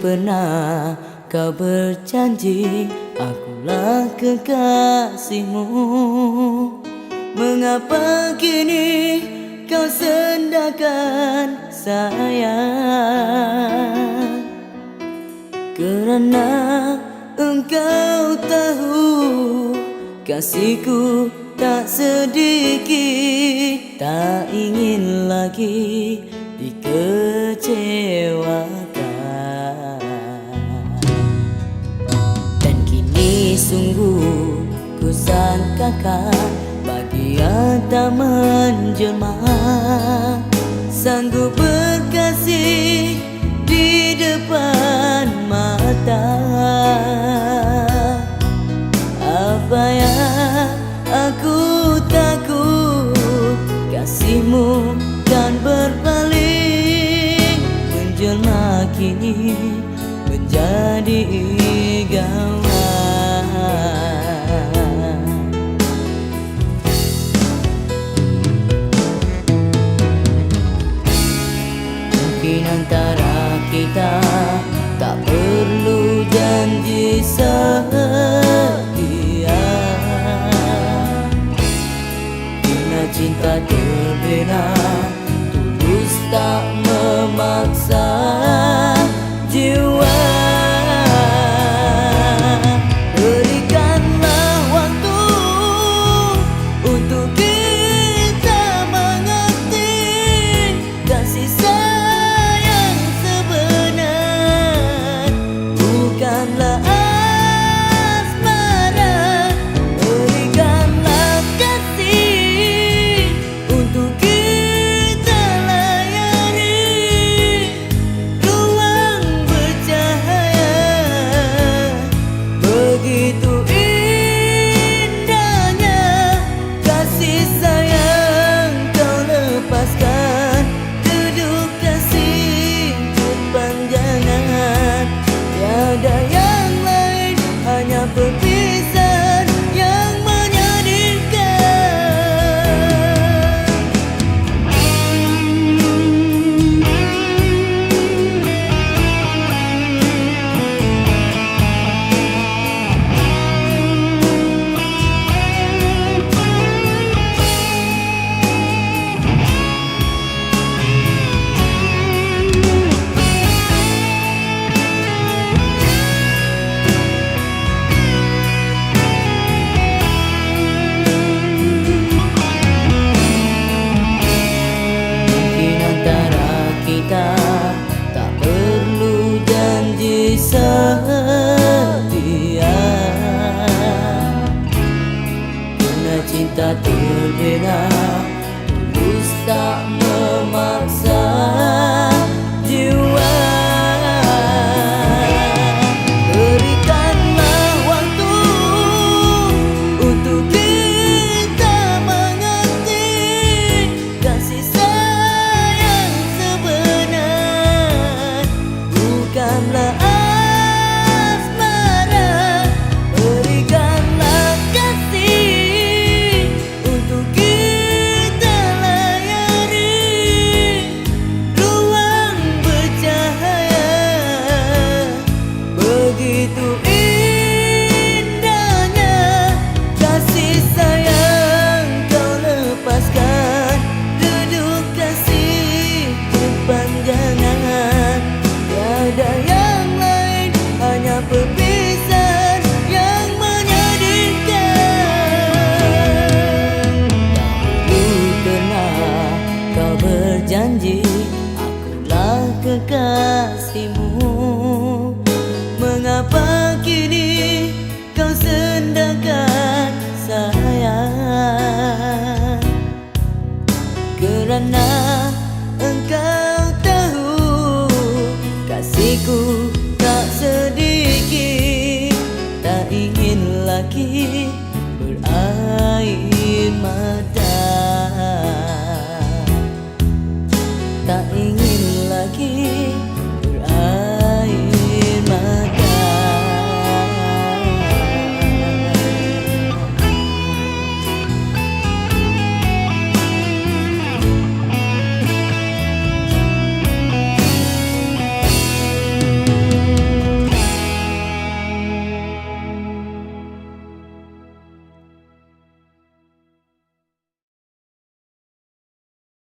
pernah kau berjanji Akulah kekasihmu. Mengapa kini kau sendakan sayang? Kerana engkau tahu Kasihku tak sedikit Tak ingin lagi dikecewakan sungguh ku sangkakan Bahagia tak menjelma. Sanggup berkasih di depan mata. Apa yang aku takut Kasihmu kan berpaling. Menjelma kini menjadi gawat Antara kita. Tak perlu janji setia. Bila cinta terbina tulus tak memaksa Antara kita. Tak perlu janji setia. Karena cinta terbina tulus tak